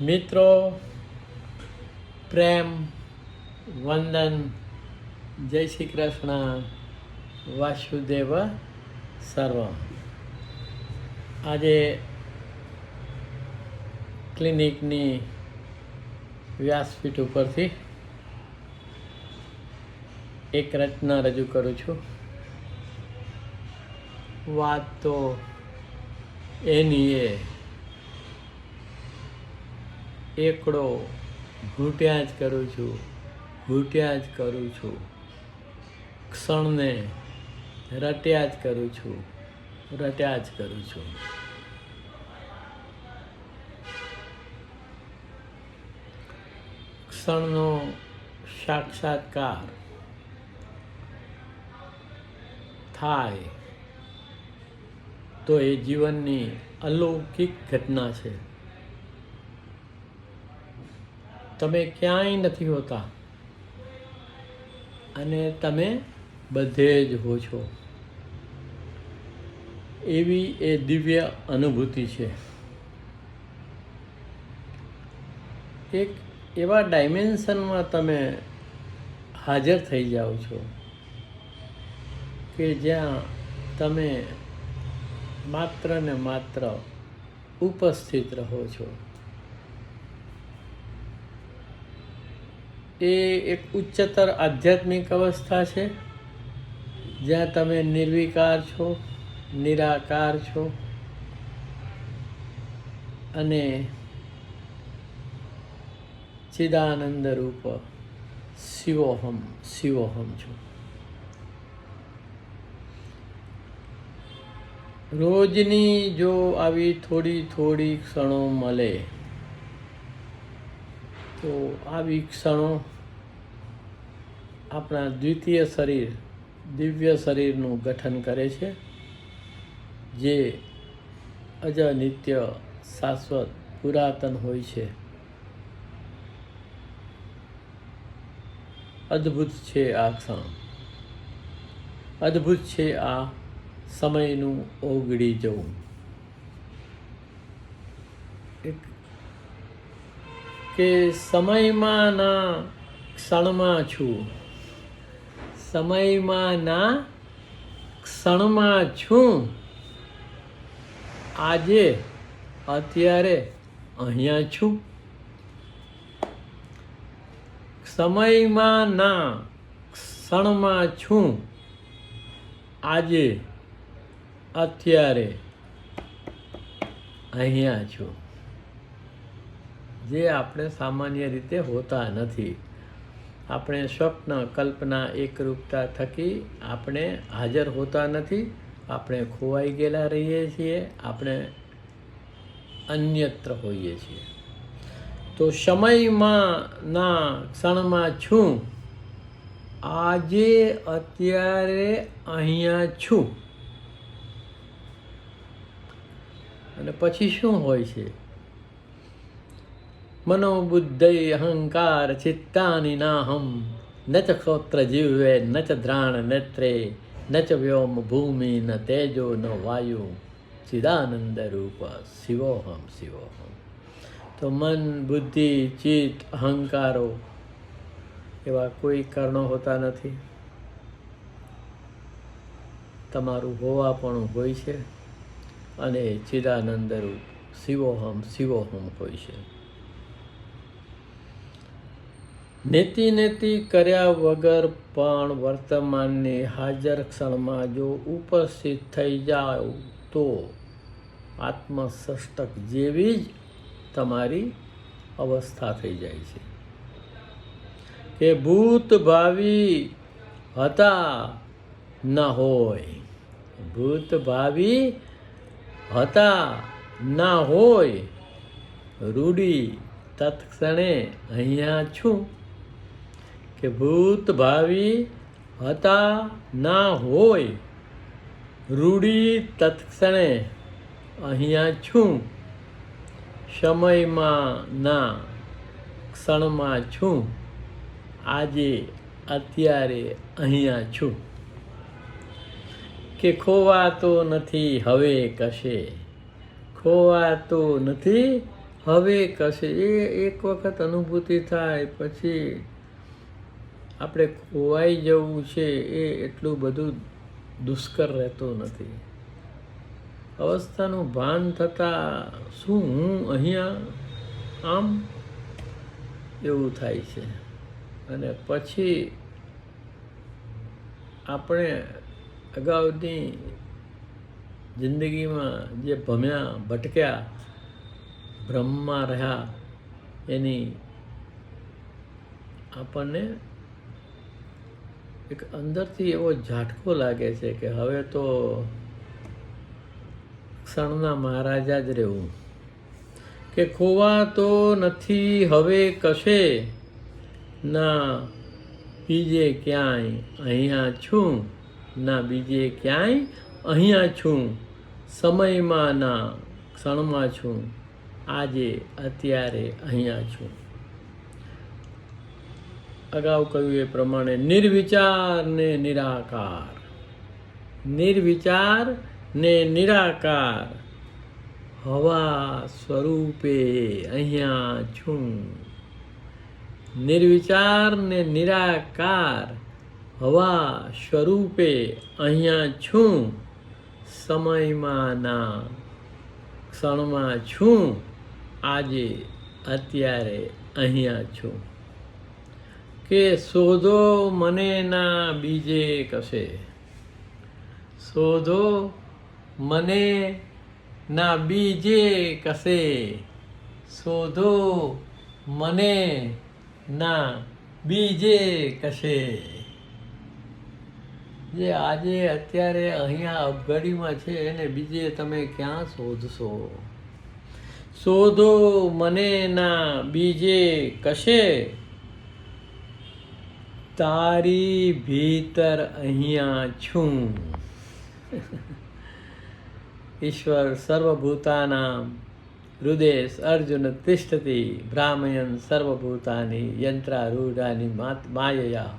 મિત્રો, પ્રેમ, વંદન, જય શ્રી કૃષ્ણ, વાસુદેવ સર્વ આજે ક્લિનિકની વ્યાસપીઠ ઉપરથી એક રચના રજૂ કરું છું. વાત તો એની એ એકડો ઘૂંટ્યા જ કરું છું, ઘૂંટ્યા જ કરું છું. ક્ષણને રટ્યા જ કરું છું, રટ્યા જ કરું છું. ક્ષણનો સાક્ષાત્કાર થાય તો એ જીવનની અલૌકિક ઘટના છે. તમે ક્યાંય નથી હોતા. અને તમે બધે જ હો છો. એવી એ દિવ્ય અનુભૂતિ છે. એક એવા ડાયમેન્શનમાં તમે હાજર થઈ જાઓ છો કે જ્યાં તમે માત્ર ને માત્ર ઉપસ્થિત રહો છો. એ એક ઉચ્ચતર આધ્યાત્મિક અવસ્થા છે, જ્યાં તમે નિર્વિકાર છો, નિરાકાર છો, અને ચિદાનંદ રૂપ શિવોહમ શિવોહમ છો. રોજની જો આવી થોડી થોડી ક્ષણો મળે તો આવી ક્ષણો આપણા દ્વિતીય શરીર, દિવ્ય શરીરનું ગઠન કરે છે, જે અજ નિત્ય શાશ્વત, પુરાતન હોય છે. અદ્ભુત છે આ ક્ષણ. અદ્ભુત છે આ સમયનું ઓગળી જવું. એક કે સમયમાં ના ક્ષણમાં છું. સમયમાં ના ક્ષણમાં છું. આજે, અત્યારે અહીંયા છું. સમયમાં ના ક્ષણમાં છું. આજે, અત્યારે અહીંયા છું. જે આપણે સામાન્ય રીતે હોતા નથી. આપણે સ્વપ્ન, કલ્પના, એકરૂપતા થકી આપણે હાજર હોતા નથી. આપણે ખોવાઈ ગયેલા રહીએ છીએ. આપણે અન્યત્ર હોઈએ છીએ. તો સમયમાં ના ક્ષણમાં છું. આજે અત્યારે અહીંયા છું. અને પછી શું હોય છે? મનોબુદ્ધય અહંકાર ચિત્તાની નાહમ, ન ચ ક્ષોત્ર જીવે, ન ચ દ્રાણ નેત્રે, ન ચ વ્યોમ ભૂમિ, ન તેજો, ન વાયુ. ચિદાનંદ રૂપ શિવોહમ શિવોહમ. તો મન, બુદ્ધિ, ચિત્ત, અહંકારો એવા કોઈ કારણો હોતા નથી. તમારું હોવાપણું હોય છે અને ચિદાનંદ રૂપ શિવોહમ શિવોહમ હોય છે. નેતિ નેતિ કર્યા વગર પણ વર્તમાનની હાજર ક્ષણમાં જો ઉપસ્થિત થઈ જાઓ તો આત્મસષ્ટક જેવી જ તમારી અવસ્થા થઈ જાય છે. કે ભૂત ભાવિ હતા ન હોય, ભૂત ભાવિ હતા ના હોય રૂડી તત્ક્ષણે અહીંયા છું. કે ભૂત ભાવી હતા ના હોય. રૂડી તત્ક્ષણે અહીંયા છું. સમયમાં ના ક્ષણમાં છું. આજે અત્યારે અહીંયા છું. કે ખોવાતો નથી હવે કશે. ખોવાતો નથી હવે કશે. એ એક વખત અનુભૂતિ થાય પછી આપણે ખોવાઈ જવું છે એ એટલું બધું દુષ્કર રહેતું નથી. અવસ્થાનું ભાન થતાં શું હું અહીંયા આમ એવું થાય છે? અને પછી આપણે અગાઉની જિંદગીમાં જે ભમ્યા, ભટક્યા, ભ્રમમાં રહ્યા એની આપણને એક અંદરથી એવો ઝાટકો લાગે છે કે હવે તો ક્ષણના મહારાજા જ રહેવું. કે ખોવા તો નથી, હવે કશે? ના, બીજે ક્યાંય અહીંયા છું. ના, બીજે ક્યાંય અહીંયા છું. સમયમાં ના, ક્ષણમાં છું. આજે, અત્યારે અહીંયા છું. અગાઉ કહ્યું એ પ્રમાણે નિર્વિચાર ને નિરાકાર. નિર્વિચાર ને નિરાકાર. હવા સ્વરૂપે અહીંયા છું. નિર્વિચાર ને નિરાકાર. હવા સ્વરૂપે અહીંયા છું. સમયમાં ના ક્ષણમાં છું. આજે, અત્યારે અહીંયા છું. કે શોધો મને ના બીજે કશે? શોધો મને ના બીજે કશે? શોધો મને ના બીજે કશે? જે આજે અત્યારે અહીંયા અબગડીમાં છે એને બીજે તમે ક્યાં શોધશો? શોધો મને ના બીજે કશે? તારી ભીતર અહીંયા છું. ઈશ્વર સર્વભૂતાનામ હૃદય અર્જુન તિષ્ઠતિ ભ્રામયન સર્વભૂતાની યંત્રારૂઢાની માત માયયા.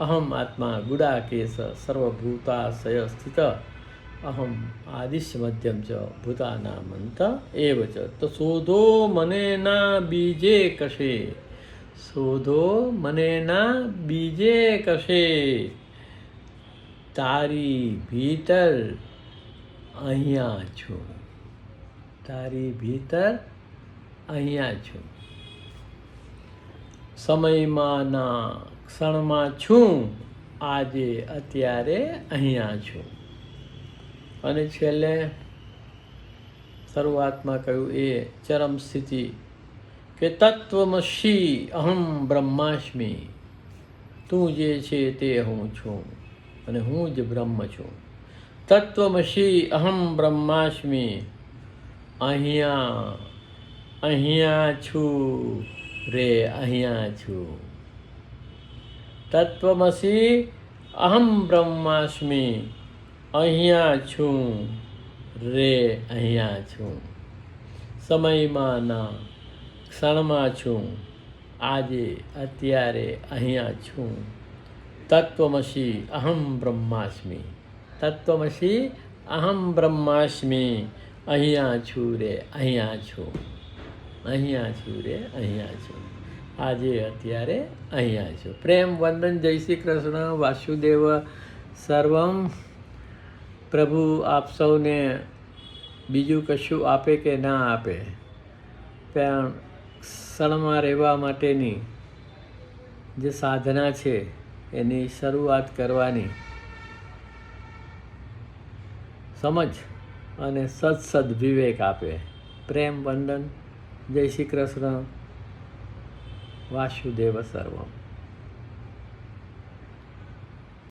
અહમ આત્મા ગુડાકેશ સર્વભૂતાશય સ્થિત. અહમ આદિશ મધ્યમ ચ ભૂતાનામંત. એવ ચ. તો શોધો મને ના બીજે કશે. શોધો મને ના બીજે કશે. તારી ભીતર અહીંયા છું. તારી ભીતર અહીંયા છું. સમયમાં ના ક્ષણમાં છું. આજે અત્યારે અહીંયા છું. અને છેલ્લે શરૂઆતમાં કહ્યું એ ચરમ સ્થિતિ કે તત્વમસી અહમ બ્રહ્માસ્મી. તું જે છે તે હું છું અને હું જ બ્રહ્મ છું. તત્વમસી અહમ બ્રહ્માસ્મી. અહીંયા અહીંયા છું રે, અહીંયા છું. તત્વમસી અહમ બ્રહ્માસ્મી. અહીંયા છું રે, અહીંયા છું. સમયમાં ના ક્ષણમાં છું. આજે, અત્યારે અહીંયા છું. તત્વમસી અહમ બ્રહ્માસ્મિ. તત્વમસી અહમ બ્રહ્માસ્મિ. અહીંયા છું રે, અહીંયા છું. અહીંયા છું રે, અહીંયા છું. આજે, અત્યારે અહીંયા છું. પ્રેમ વંદન જય શ્રી કૃષ્ણ, વાસુદેવ સર્વમ. પ્રભુ આપ સૌને બીજું કશું આપે કે ના આપે? પણ ક્ષણમાં રહેવા માટેની જે સાધના છે, એની શરૂઆત કરવાની. સમજ અને સદસદ વિવેક આપે. પ્રેમ વંદન. જય શ્રી કૃષ્ણ. વાસુદેવ સર્વમ.